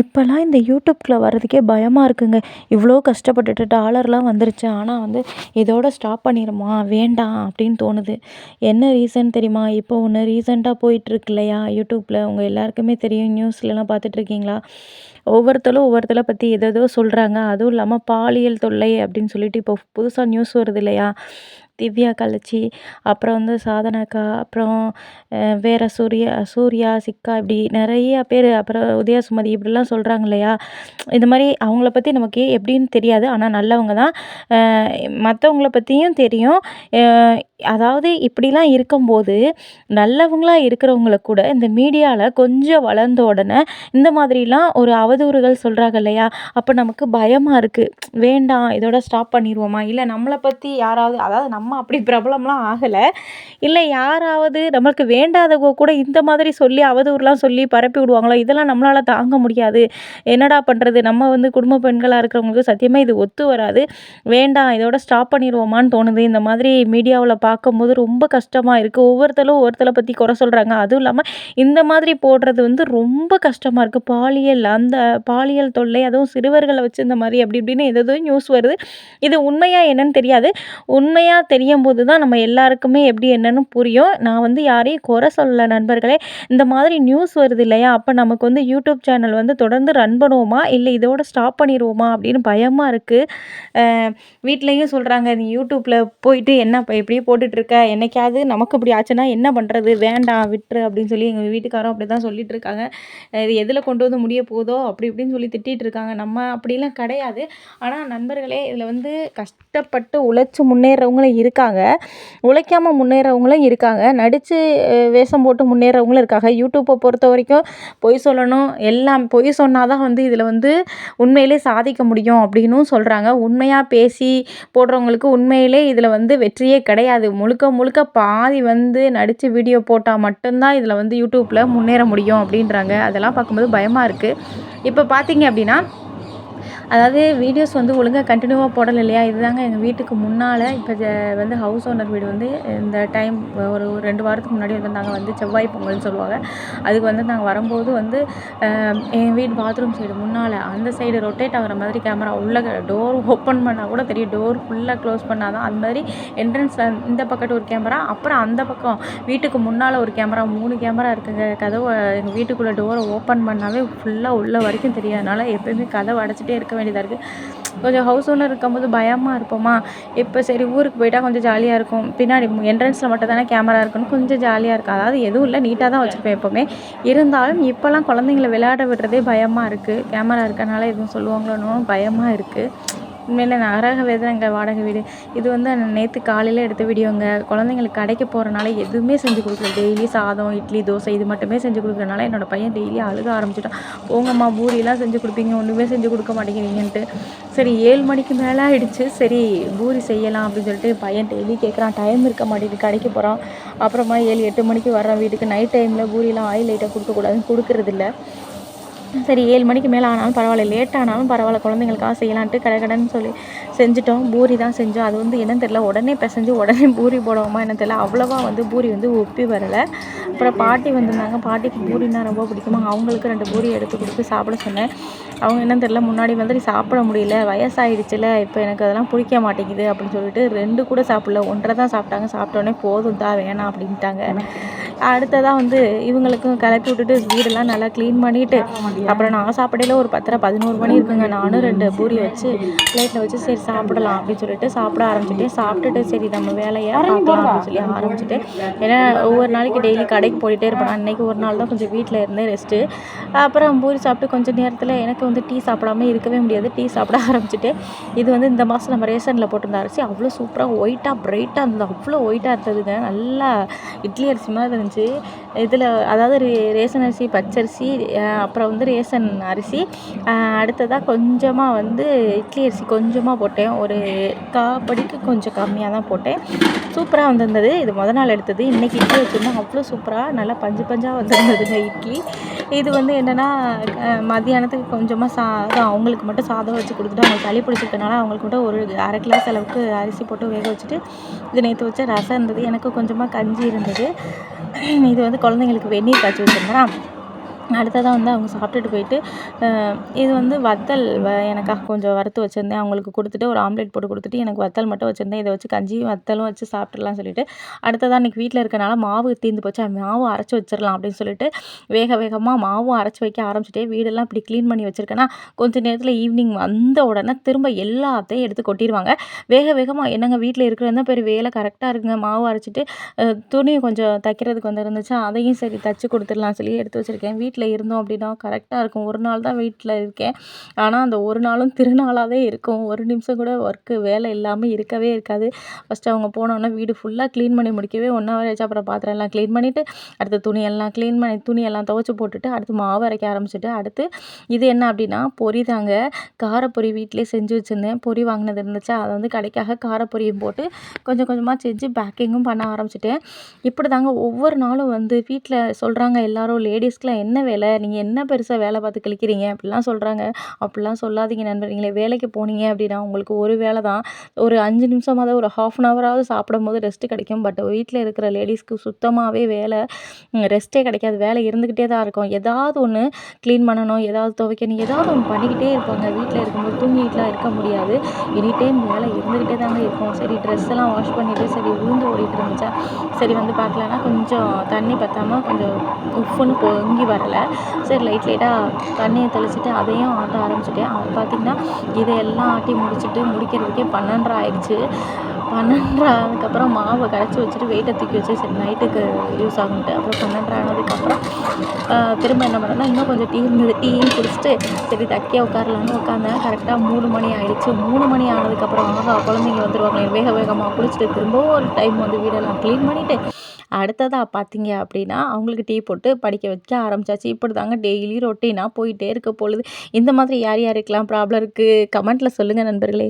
இப்போல்லாம் இந்த யூடியூப்குள்ளே வர்றதுக்கே பயமாக இருக்குங்க. இவ்வளோ கஷ்டப்பட்டுட்டு டாலர்லாம் வந்துருச்சு. ஆனால் வந்து இதோட ஸ்டாப் பண்ணிடுமா வேண்டாம் அப்படின்னு தோணுது. என்ன ரீசன் தெரியுமா? இப்போ ஒன்று ரீசெண்டாக போயிட்டுருக்கு இல்லையா? யூடியூப்பில் உங்கள் எல்லாருக்குமே தெரியும். நியூஸ்லலாம் பார்த்துட்ருக்கீங்களா ஒவ்வொருத்தரும் ஒவ்வொருத்தரை பற்றி எதேதோ சொல்கிறாங்க அதுவும் இல்லாமல் பாலியல் தொல்லை அப்படின்னு சொல்லிட்டு இப்போ புதுசாக நியூஸ் வருது இல்லையா? திவ்யா கலச்சி அப்புறம் வந்து சாதனாக்கா அப்புறம் வேற சூர்யா சூர்யா சிக்கா இப்படி நிறைய பேர் அப்புறம் உதயசுமதி இப்படிலாம் சொல்கிறாங்க இல்லையா? இந்த மாதிரி அவங்கள பற்றி நமக்கு எப்படின்னு தெரியாது. ஆனால் நல்லவங்க தான். மற்றவங்கள பற்றியும் தெரியும். அதாவது இப்படிலாம் இருக்கும்போது நல்லவங்களாக இருக்கிறவங்கள கூட இந்த மீடியாவில் கொஞ்சம் வளர்ந்த உடனே இந்த மாதிரிலாம் ஒரு அவதூறுகள் சொல்கிறாங்க இல்லையா? அப்போ நமக்கு பயமாக இருக்குது வேண்டாம் இதோட ஸ்டாப் பண்ணிடுவோமா இல்லை நம்மளை பற்றி யாராவது அதாவது நம்ம அப்படி பிரபலம்லாம் ஆகலை. இல்லை யாராவது நம்மளுக்கு வேண்டாதவங்க கூட இந்த மாதிரி சொல்லி அவதூறுலாம் சொல்லி பரப்பி விடுவாங்களோ? இதெல்லாம் நம்மளால் தாங்க முடியாது. என்னடா பண்ணுறது நம்ம வந்து குடும்ப பெண்களாக இருக்கிறவங்களுக்கு சத்தியமாக இது ஒத்து வராது. வேண்டாம் இதோட ஸ்டாப் பண்ணிடுவோமான்னு தோணுது. இந்த மாதிரி மீடியாவில் பார்க்கும்போது ரொம்ப கஷ்டமாக இருக்குது ஒவ்வொருத்தரும் ஒவ்வொருத்தரை பற்றி குறை சொல்கிறாங்க அதுவும் இல்லாமல் இந்த மாதிரி போடுறது வந்து ரொம்ப கஷ்டமாக இருக்குது பாலியல் அந்த பாலியல் தொல்லை அதுவும் சிறுவர்களை வச்சு இந்த மாதிரி அப்படி இப்படின்னு எதோ நியூஸ் வருது. இது உண்மையாக என்னன்னு தெரியாது. உண்மையாக தெரியும் போது தான் நம்ம எல்லாருக்குமே எப்படி என்னன்னு புரியும். நான் வந்து யாரையும் குறை சொல்லலை நண்பர்களே. இந்த மாதிரி நியூஸ் வருது இல்லையா? அப்போ நமக்கு வந்து யூடியூப் சேனல் வந்து தொடர்ந்து ரன் பண்ணுவோமா? இல்லை இதோட ஸ்டாப் பண்ணிடுவோமா? அப்படின்னு பயமாக இருக்குது வீட்லேயும் சொல்கிறாங்க நீ யூடியூப்பில் போயிட்டு என்ன இப்போ இப்படியே போட்டுட்ருக்க என்னைக்காவது நமக்கு இப்படி ஆச்சுன்னா என்ன பண்ணுறது வேண்டாம் விட்டுரு அப்படின்னு சொல்லி எங்கள் வீட்டுக்காரும் அப்படி தான் சொல்லிட்டு இருக்காங்க. இது எதில் கொண்டு வந்து முடிய போதோ? அப்படி இப்படின்னு சொல்லி திட்டிகிட்டு இருக்காங்க. நம்ம அப்படிலாம் கிடையாது. ஆனால் நண்பர்களே இதில் வந்து கஷ்டப்பட்டு உழைச்சி முன்னேறவங்களும் இருக்காங்க. உழைக்காமல் முன்னேறவங்களும் இருக்காங்க. நடித்து வேஷம் போட்டு முன்னேறவங்களும் இருக்காங்க. யூடியூப்பை பொறுத்த வரைக்கும் பொய் சொல்லணும் எல்லாம் பொய் சொன்னால் தான் வந்து இதில் வந்து உண்மையிலே சாதிக்க முடியும் அப்படின்னும் சொல்கிறாங்க உண்மையாக பேசி போடுறவங்களுக்கு உண்மையிலே இதில் வந்து வெற்றியே கிடையாது. முழுக்க முழுக்க பாதி வந்து நடித்து வீடியோ போட்டால் மட்டும்தான் இதில் வந்து யூடியூப்பில் முன்னேற முடியும் அப்படின்றாங்க. அதெல்லாம் பார்க்கும்போது பயமாக இருக்குது இப்போ பார்த்தீங்க அப்படின்னா அதாவது வீடியோஸ் வந்து ஒழுங்காக கண்டினியூவாக போடலை இல்லையா இதுதாங்க எங்கள் வீட்டுக்கு முன்னால். இப்போ வந்து ஹவுஸ் ஓனர் வீடு வந்து இந்த டைம் ஒரு ரெண்டு வாரத்துக்கு முன்னாடி வந்து நாங்கள் வந்து செவ்வாய் பொங்கல்னு சொல்லுவாங்க. அதுக்கு வந்து நாங்கள் வரும்போது வந்து எங்கள் வீடு பாத்ரூம் சைடு முன்னால் அந்த சைடு ரொட்டேட் ஆகிற மாதிரி கேமரா உள்ளே டோர் ஓப்பன் பண்ணால் கூட தெரியும். டோர் ஃபுல்லாக க்ளோஸ் பண்ணால் தான் அந்த மாதிரி என்ட்ரன்ஸில் இந்த பக்கத்து ஒரு கேமரா அப்புறம் அந்த பக்கம் வீட்டுக்கு முன்னால் ஒரு கேமரா மூணு கேமரா இருக்குங்க. கதவை எங்கள் வீட்டுக்குள்ளே டோரை ஓப்பன் பண்ணாவே ஃபுல்லாக உள்ள வரைக்கும் தெரியாதனால எப்போயுமே கதவை அடைச்சிட்டே இருக்க வேண்டியதாக இருக்குது கொஞ்சம் ஹவுஸ் ஓனர் இருக்கும்போது பயமாக இருப்போமா? இப்போ சரி ஊருக்கு போயிட்டால் கொஞ்சம் ஜாலியாக இருக்கும். பின்னாடி என்ட்ரன்ஸில் மட்டும் தானே கேமரா இருக்குன்னு கொஞ்சம் ஜாலியாக இருக்கும். அதாவது எதுவும் இல்லை நீட்டாக தான் வச்சுருப்பேன் எப்போவுமே. இருந்தாலும் இப்போல்லாம் குழந்தைங்கள விளையாட விடுறதே பயமாக இருக்குது கேமரா இருக்கனால எதுவும் சொல்லுவாங்களோன்னு பயமாக இருக்குது உண்மையில் நகராக வேதனைங்க வாடகை வீடு. இது வந்து நேற்று காலையில் எடுத்த வீடியோங்க குழந்தைங்களுக்கு கடைக்கு போகிறனால எதுவுமே செஞ்சு கொடுக்கல. டெய்லி சாதம் இட்லி தோசை இது மட்டுமே செஞ்சு கொடுக்குறனால என்னோடய பையன் டெய்லி அழுக ஆரம்பிச்சிட்டான். போங்கம்மா பூரிலாம் செஞ்சு கொடுப்பீங்க. ஒன்றுமே செஞ்சு கொடுக்க மாட்டேங்கிறீங்கன்ட்டு. சரி ஏழு மணிக்கு மேலே ஆகிடுச்சு சரி பூரி செய்யலாம் அப்படின்னு சொல்லிட்டு பையன் டெய்லி கேட்குறான் டைம் இருக்க மாட்டேங்குது. கடைக்கு போகிறான் அப்புறமா ஏழு எட்டு மணிக்கு வர்றான் வீட்டுக்கு. நைட் டைமில் பூரிலாம் ஆயில் லைட்டாக கொடுக்கக்கூடாதுன்னு கொடுக்குறதில்ல. சரி ஏழு மணிக்கு மேலே ஆனாலும் பரவாயில்ல. லேட் ஆனாலும் பரவாயில்ல. குழந்தைங்களுக்காக செய்யலான்ட்டு கடை கடைன்னு சொல்லி செஞ்சுட்டோம். பூரி தான் செஞ்சோம். அது வந்து என்னன்னு தெரில உடனே பிசைஞ்சு உடனே பூரி போடுவோமா என்ன தெரில அவ்வளோவா வந்து பூரி வந்து ஒப்பி வரலை. அப்புறம் பாட்டி வந்திருந்தாங்க. பாட்டிக்கு பூரின்னா ரொம்ப பிடிக்குமா? அவங்களுக்கு ரெண்டு பூரி எடுத்து கொடுத்து சாப்பிட சொன்னேன். அவங்க என்னன்னு தெரில முன்னாடி வந்து சாப்பிட முடியல. வயசாகிடுச்சில்ல இப்போ எனக்கு அதெல்லாம் பிடிக்க மாட்டேங்குது அப்படின்னு சொல்லிட்டு ரெண்டு கூட சாப்பிடல. ஒன்றரை தான் சாப்பிட்டாங்க. சாப்பிட்டோன்னே போதும் தான். வேணாம் அப்படின்ட்டாங்க. அடுத்ததாக வந்து இவங்களுக்கும் கிளப்பி விட்டுட்டு வீடெல்லாம் நல்லா க்ளீன் பண்ணிவிட்டு அப்புறம் நான் சாப்பிடையில ஒரு பத்தரை பதினோரு மணி இருக்குங்க. நானும் ரெண்டு பூரி வச்சு பிளேட்டில் வச்சு சரி சாப்பிடலாம் அப்படின்னு சொல்லிட்டு சாப்பிட ஆரம்பிச்சிட்டேன் சாப்பிட்டுட்டு சரி நம்ம வேலையை பார்க்கலாம் அப்படின்னு சொல்லி ஆரம்பிச்சுட்டு ஏன்னா ஒவ்வொரு நாளைக்கு டெய்லி கடைக்கு போயிட்டே இருப்பேன். அன்றைக்கி ஒரு நாள் தான் கொஞ்சம் வீட்டில் இருந்தேன் ரெஸ்ட்டு அப்புறம் பூரி சாப்பிட்டு கொஞ்சம் நேரத்தில் எனக்கு வந்து டீ சாப்பிடாம இருக்கவே முடியாது. டீ சாப்பிட ஆரம்பிச்சுட்டு இது வந்து இந்த மாதம் நம்ம ரேஷனில் போட்டிருந்த அரிசி அவ்வளோ சூப்பராக ஒயிட்டாக பிரைட்டாக இருந்தது. அவ்வளோ ஒயிட்டாக இருந்ததுங்க. நல்லா இட்லி அரிசி மாதிரி இருந்துச்சு. இதில் அதாவது ரேஷன் அரிசி பச்சரிசி அப்புறம் வந்து பேசன் அரிசி. அடுத்ததாக கொஞ்சமாக வந்து இட்லி அரிசி கொஞ்சமாக போட்டேன். ஒரு காப்படிக்கு கொஞ்சம் கம்மியாக தான் போட்டேன். சூப்பராக வந்திருந்தது. இது மொதல் நாள் எடுத்தது. இன்றைக்கி இட்லி வச்சுருந்தோம். அவ்வளோ சூப்பராக நல்லா பஞ்சு பஞ்சாக வந்திருந்ததுங்க இட்லி. இது வந்து என்னென்னா மதியானத்துக்கு கொஞ்சமாக சாதம் அவங்களுக்கு மட்டும் சாதம் வச்சு கொடுத்துட்டு அவங்க சளி பிடிச்சிருக்கனால அவங்களுக்கு மட்டும் ஒரு அரை கிளாஸ் அளவுக்கு அரிசி போட்டு வேக வச்சுட்டு இது நேற்று வச்ச ரசம் இருந்தது. எனக்கு கொஞ்சமாக கஞ்சி இருந்தது. இது வந்து குழந்தைங்களுக்கு வெந்நீர் காய்ச்சி வச்சுருந்தேன் அடுத்ததாக வந்து அவங்க சாப்பிட்டுட்டு போயிட்டு இது வந்து வத்தல் வ எனக்காக கொஞ்சம் வறுத்து வச்சுருந்தேன். அவங்களுக்கு கொடுத்துட்டு ஒரு ஆம்லேட் போட்டு கொடுத்துட்டு எனக்கு வத்தல் மட்டும் வச்சுருந்தேன். இதை வச்சு கஞ்சியும் வத்தலும் வச்சு சாப்பிட்றலாம் சொல்லிட்டு அடுத்ததாக அன்றைக்கி வீட்டில் இருக்கனால மாவு தீர்ந்து போச்சு. மாவு அரைச்சி வச்சிடலாம் அப்படின்னு சொல்லிட்டு வேக வேகமாக மாவும் அரைச்சி வைக்க ஆரம்பிச்சிட்டே வீடெல்லாம் இப்படி க்ளீன் பண்ணி வச்சுருக்கேன்னா கொஞ்சம் நேரத்தில் ஈவினிங் வந்த உடனே திரும்ப எல்லாத்தையும் எடுத்து கொட்டிடுவாங்க வேக வேகமாக என்னங்க வீட்டில் இருக்கிறது பெரிய வேலை கரெக்டாக இருக்குங்க. மாவு அரைச்சிட்டு துணி கொஞ்சம் தைக்கிறதுக்கு வந்து இருந்துச்சு அதையும் சரி தைச்சி கொடுத்துடலாம் சொல்லி எடுத்து வச்சுருக்கேன். வீட்டில் வீட்டில் இருந்தோம் அப்படின்னா கரெக்டாக இருக்கும். ஒரு நாள் தான் வீட்டில் இருக்கேன். ஆனால் அந்த ஒரு நாளும் திருநாளாகவே இருக்கும். ஒரு நிமிஷம் கூட ஒர்க்கு வேலை இல்லாமல் இருக்கவே இருக்காது. ஃபஸ்ட்டு அவங்க போனோன்னே வீடு ஃபுல்லாக க்ளீன் பண்ணி முடிக்கவே ஒன் ஹவர் ஆச்சு. அப்புறம் பாத்திரம் எல்லாம் க்ளீன் பண்ணிவிட்டு அடுத்து துணியெல்லாம் க்ளீன் பண்ணி துணியெல்லாம் துவச்சி போட்டுட்டு அடுத்து மாவு அரைக்க ஆரம்பிச்சிட்டு அடுத்து இது என்ன அப்படின்னா பொரி தாங்க. காரப்பொரி வீட்டிலே செஞ்சு வச்சுருந்தேன். பொரி வாங்கினது இருந்துச்சா அதை வந்து கடைக்காக காரப்பொரியும் போட்டு கொஞ்சம் கொஞ்சமாக செஞ்சு பேக்கிங்கும் பண்ண ஆரம்பிச்சிட்டேன். இப்படி தாங்க ஒவ்வொரு நாளும் வந்து வீட்டில் சொல்கிறாங்க எல்லோரும் லேடிஸ்க்கெலாம் என்ன வேலை? நீங்கள் என்ன பெருசாக வேலை பார்த்து கிழிக்கிறீங்க? அப்படிலாம் சொல்கிறாங்க அப்படிலாம் சொல்லாதீங்க நண்பர்களே. வேலைக்கு போனீங்க அப்படின்னா உங்களுக்கு ஒரு வேலை தான். ஒரு அஞ்சு நிமிஷமாவது ஒரு ஹாஃப் அன் ஹவராவது சாப்பிடும் போது ரெஸ்ட்டு கிடைக்கும். பட் வீட்டில் இருக்கிற லேடிஸ்க்கு சுத்தமாகவே வேலை ரெஸ்ட்டே கிடைக்காது. வேலை இருந்துக்கிட்டே தான் இருக்கும். ஏதாவது ஒன்று க்ளீன் பண்ணணும் ஏதாவது துவைக்கணும் ஏதாவது ஒன்று பண்ணிக்கிட்டே இருப்பாங்க. வீட்டில் இருக்கும்போது தூங்கிட்டுலாம் இருக்க முடியாது. எனி டைம் வேலை இருந்துக்கிட்டே தாங்க இருக்கும். சரி ட்ரெஸ் எல்லாம் வாஷ் பண்ணிவிட்டு சரி உளுந்து ஓடிட்டு இருந்துச்சா? சரி வந்து பார்க்கலன்னா கொஞ்சம் தண்ணி பற்றாமல் கொஞ்சம் உப்புன்னு பொங்கி வரல சரி லைட் லைட்டாக தண்ணியை தெளிச்சுட்டு அதையும் ஆட்ட ஆரம்பிச்சிட்டேன். அப்போ பார்த்திங்கன்னா இதையெல்லாம் ஆட்டி முடிச்சுட்டு முடிக்கிறதுக்கே பன்னெண்டரை ஆயிடுச்சு. பன்னெண்டரை ஆனதுக்கப்புறம் மாவை கரைச்சி வச்சுட்டு வெயிட்டை தூக்கி வச்சு சரி நைட்டுக்கு யூஸ் ஆகுன்ட்டு அப்புறம் பன்னெண்டரை ஆனதுக்கப்புறம் திரும்ப என்ன பண்ணேன்னா இன்னும் கொஞ்சம் டீ இருந்தது. டீயும் குடிச்சிட்டு சரி தக்கியாக உட்காரலான்னு உட்காந்தேன். கரெக்டாக மூணு மணி ஆகிடுச்சு மூணு மணி ஆனதுக்கப்புறம் ஆகா குழந்தைங்க வந்துடுவாங்க வேக வேகமாக குளிச்சுட்டு திரும்பவும் ஒரு டைம் வந்து வீடெல்லாம் க்ளீன் பண்ணிவிட்டு அடுத்ததாக பார்த்தீங்க அப்படின்னா அவங்களுக்கு டீ போட்டு படிக்க வைக்க ஆரம்பிச்சாச்சு. இப்படி தாங்க டெய்லி ரொட்டீனாக போயிட்டே இருக்க பொழுது. இந்த மாதிரி யார் யாருக்கெல்லாம் ப்ராப்ளம் இருக்குது கமெண்ட்டில் சொல்லுங்கள் நண்பர்களே.